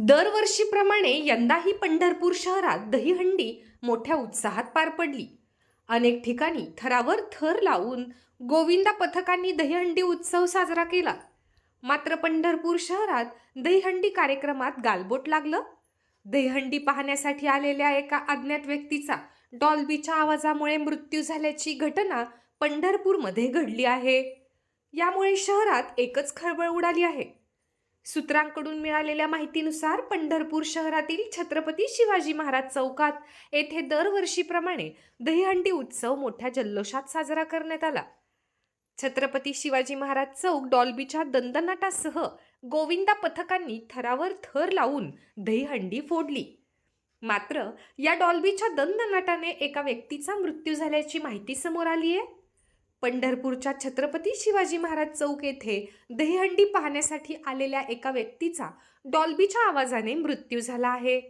दरवर्षीप्रमाणे यंदाही पंढरपूर शहरात दहीहंडी मोठ्या उत्साहात पार पडली. अनेक ठिकाणी थरावर थर लावून गोविंदा पथकांनी दहीहंडी उत्सव साजरा केला. मात्र पंढरपूर शहरात दहीहंडी कार्यक्रमात गालबोट लागलं. दहीहंडी पाहण्यासाठी आलेल्या एका अज्ञात व्यक्तीचा डॉल्बीच्या आवाजामुळे मृत्यू झाल्याची घटना पंढरपूरमध्ये घडली आहे. यामुळे शहरात एकच खळबळ उडाली आहे. सूत्रांकडून मिळालेल्या माहितीनुसार पंढरपूर शहरातील छत्रपती शिवाजी महाराज चौकात येथे दरवर्षीप्रमाणे दहीहंडी उत्सव मोठ्या जल्लोषात साजरा करण्यात आला. छत्रपती शिवाजी महाराज चौक डॉल्बीच्या दंदनाटासह गोविंदा पथकांनी थरावर थर लावून दहीहंडी फोडली. मात्र या डॉल्बीच्या दंदनाटाने एका व्यक्तीचा मृत्यू झाल्याची माहिती समोर आली आहे पंढरपूरच्या छत्रपती शिवाजी महाराज चौक येथे दहीहंडी पाहण्यासाठी आलेल्या एका व्यक्तीचा डॉल्बीच्या आवाजाने मृत्यू झाला आहे.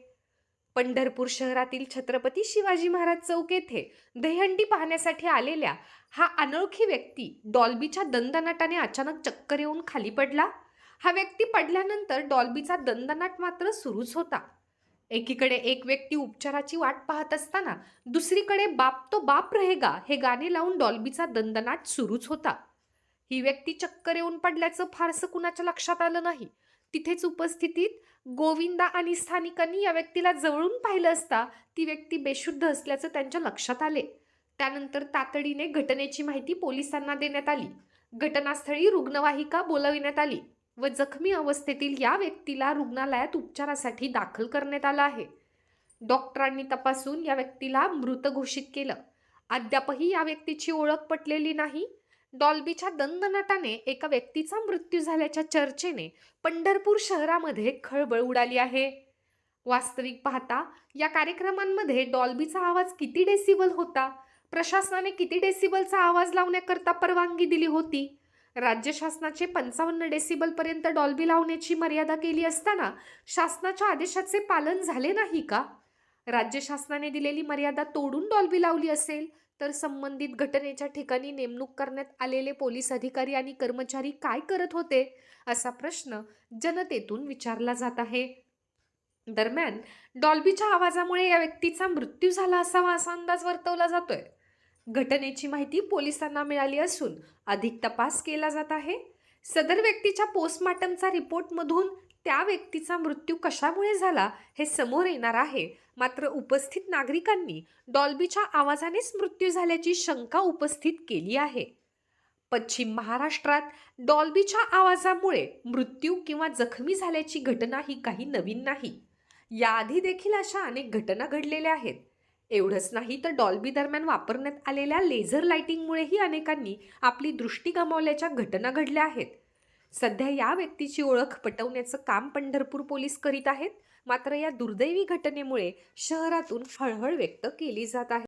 पंढरपूर शहरातील छत्रपती शिवाजी महाराज चौक येथे दहीहंडी पाहण्यासाठी आलेल्या हा अनोळखी व्यक्ती डॉल्बीच्या दंदनाटाने अचानक चक्कर येऊन खाली पडला. हा व्यक्ती पडल्यानंतर डॉल्बीचा दंदनाट मात्र सुरूच होता. एकीकडे एक व्यक्ती उपचाराची वाट पाहत असताना दुसरीकडे बाप तो बाप रहेगा हे गाणे लावून डॉल्बीचा दंदनाट सुरूच होता. ही व्यक्ती चक्कर येऊन पडल्याचं फारसं कुणाच्या लक्षात आलं नाही. तिथेच उपस्थितीत गोविंदा आणि स्थानिकांनी या व्यक्तीला जवळून पाहिलं असता ती व्यक्ती बेशुद्ध असल्याचं त्यांच्या लक्षात आले. त्यानंतर तातडीने घटनेची माहिती पोलिसांना देण्यात आली. घटनास्थळी रुग्णवाहिका बोलविण्यात आली. व जखमी अवस्थेतील या व्यक्तीला रुग्णालयात उपचारासाठी दाखल करण्यात आलं आहे. डॉक्टरांनी तपासून या व्यक्तीला मृत घोषित केलं. अद्यापही या व्यक्तीची ओळख पटलेली नाही. डॉल्बीच्या दंदनाटाने एका व्यक्तीचा मृत्यू झाल्याच्या चर्चेने पंढरपूर शहरामध्ये खळबळ उडाली आहे. वास्तविक पाहता या कार्यक्रमांमध्ये डॉल्बीचा आवाज किती डेसिबल होता? प्रशासनाने किती डेसिबलचा आवाज लावण्याकरता परवानगी दिली होती? राज्य शासनाचे पंचावन्न डेसिबलपर्यंत डॉल्बी लावण्याची मर्यादा केली असताना शासनाच्या आदेशाचे पालन झाले नाही का? राज्य शासनाने दिलेली मर्यादा तोडून डॉल्बी लावली असेल तर संबंधित घटनेच्या ठिकाणी नेमणूक करण्यात आलेले पोलीस अधिकारी आणि कर्मचारी काय करत होते असा प्रश्न जनतेतून विचारला जात आहे. दरम्यान डॉल्बीच्या आवाजामुळे या व्यक्तीचा मृत्यू झाला असावा असा अंदाज वर्तवला जातोय. घटनेची माहिती पोलिसांना मिळाली असून अधिक तपास केला जात आहे. सदर व्यक्तीच्या पोस्टमार्टमचा रिपोर्टमधून त्या व्यक्तीचा मृत्यू कशामुळे झाला हे समोर येणार आहे. मात्र उपस्थित नागरिकांनी डॉल्बीच्या आवाजानेच मृत्यू झाल्याची शंका उपस्थित केली आहे. पश्चिम महाराष्ट्रात डॉल्बीच्या आवाजामुळे मृत्यू किंवा जखमी झाल्याची घटना ही काही नवीन नाही. याआधी देखील अशा अनेक घटना घडलेल्या आहेत. एवढंच नाही तर डॉल्बी दरम्यान वापरण्यात आलेल्या लेझर लाईटिंगमुळेही अनेकांनी आपली दृष्टी गमावल्याच्या घटना घडल्या आहेत. सध्या या व्यक्तीची ओळख पटवण्याचं काम पंढरपूर पोलीस करीत आहेत. मात्र या दुर्दैवी घटनेमुळे शहरातून हळहळ व्यक्त केली जात आहे.